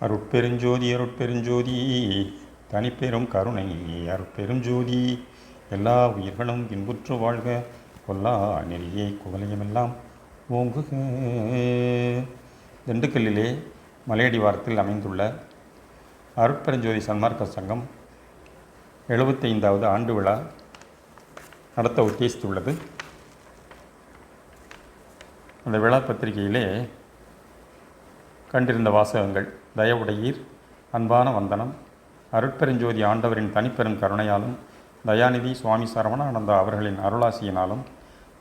அருட்பெருஞ்சோதி அருட்பெருஞ்சோதி தனிப்பெரும் கருணை அருட்பெருஞ்சோதி. எல்லா உயிர்களும் இன்புற்று வாழ்க கொல்லா நெறியை குவலயமெல்லாம் ஓங்குக. திண்டுக்கல்லிலே மலையடிவாரத்தில் அமைந்துள்ள அருட்பெருஞ்சோதி சன்மார்க்க சங்கம் எழுபத்தைந்தாவது ஆண்டு விழா நடத்த உத்தேசித்துள்ளது. அந்த விழா பத்திரிகையிலே கண்டிருந்த வாசகங்கள் தயவுடையீர் அன்பான வந்தனம். அருட்பெருஞ்சோதி ஆண்டவரின் தனிப்பெரும் கருணையாலும் தயாநிதி சுவாமி சரவணானந்தா அவர்களின் அருளாசியினாலும்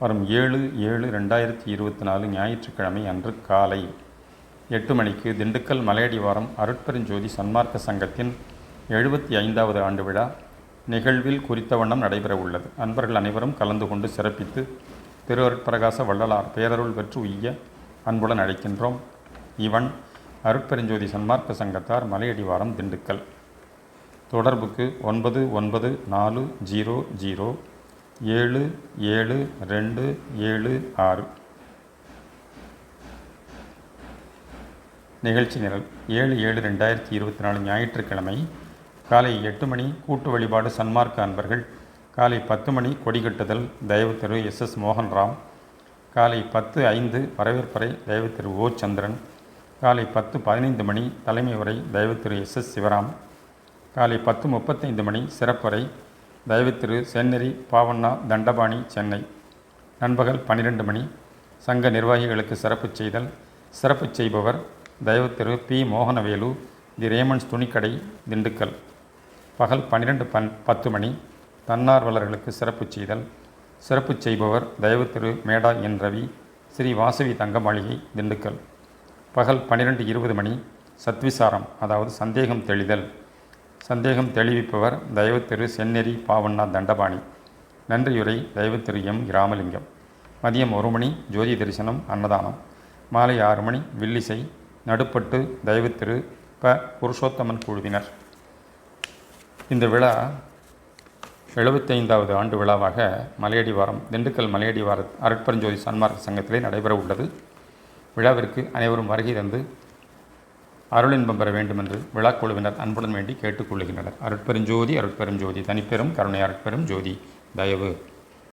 வரும் ஏழு ஏழு ரெண்டாயிரத்தி இருபத்தி நாலு ஞாயிற்றுக்கிழமை அன்று காலை எட்டு மணிக்கு திண்டுக்கல் மலையடிவாரம் அருட்பெருஞ்சோதி சன்மார்க்க சங்கத்தின் எழுபத்தி ஐந்தாவது ஆண்டு விழா நிகழ்வில் குறித்த வண்ணம் நடைபெற உள்ளது. அன்பர்கள் அனைவரும் கலந்து கொண்டு சிறப்பித்து திரு அருட்பிரகாச வள்ளலார் பேரருள் பெற்று உய்ய அன்புடன் அழைக்கின்றோம். இவன் அருட்பெருஞ்சோதி சன்மார்க்க சங்கத்தார் மலையடிவாரம் திண்டுக்கல். தொடர்புக்கு ஒன்பது ஒன்பது நாலு ஜீரோ ஜீரோ ஏழு ஏழு ரெண்டு ஏழு ஆறு. நிகழ்ச்சி நிரல் ஏழு ஏழு ரெண்டாயிரத்தி இருபத்தி நாலு ஞாயிற்றுக்கிழமை காலை எட்டு மணி கூட்டு வழிபாடு சன்மார்க்க அன்பர்கள் காலை பத்து மணி கொடிகட்டுதல் தயவு திரு எஸ் எஸ் மோகன்ராம் காலை பத்து ஐந்து வரவேற்பறை தயவு திரு ஓ சந்திரன் காலை பத்து பதினைந்து மணி தலைமை உரை தயவு திரு எஸ் எஸ் சிவராம். காலை பத்து முப்பத்தைந்து மணி சிறப்புரை தயவு திரு சென்னரி பாவண்ணா தண்டபாணி சென்னை. நண்பகல் பன்னிரெண்டு மணி சங்க நிர்வாகிகளுக்கு சிறப்பு செய்தல். சிறப்பு செய்பவர் தயவு திரு பி மோகனவேலு தி ரேமன்ஸ் துணிக்கடை திண்டுக்கல். பகல் பன்னிரெண்டு பன் பத்து மணி தன்னார்வலர்களுக்கு சிறப்பு செய்தல். சிறப்பு செய்பவர் தயவு திரு மேடா என் ரவி ஸ்ரீ வாசவி தங்கமாளிகை திண்டுக்கல். பகல் பன்னிரெண்டு இருபது மணி சத்விசாரம் அதாவது சந்தேகம் தெளிதல். சந்தேகம் தெளிவிப்பவர் தயவு திரு பாவண்ணா தண்டபாணி. நன்றியுரை தயவு திரு எம் ராமலிங்கம் மதியம் ஒரு மணி ஜோதி தரிசனம் அன்னதானம். மாலை ஆறு மணி வில்லிசை நடுப்பட்டு தயவு திரு ப புருஷோத்தமன் குழுவினர். இந்த விழா எழுபத்தைந்தாவது ஆண்டு விழாவாக மலையடிவாரம் திண்டுக்கல் மலையடிவார அருட்பரஞ்சோதி சன்மார்க்க சங்கத்திலே நடைபெற உள்ளது விழாவிற்கு அனைவரும் வருகை தந்து அருளின்பம் பெற வேண்டும் என்று விழாக்குழுவினர் அன்புடன் வேண்டி கேட்டுக்கொள்கின்றனர் அருட்பெருஞ்சோதி அருட்பெருஞ்சோதி தனிப்பெரும் கருணை அருட்பெரும் ஜோதி தயவு.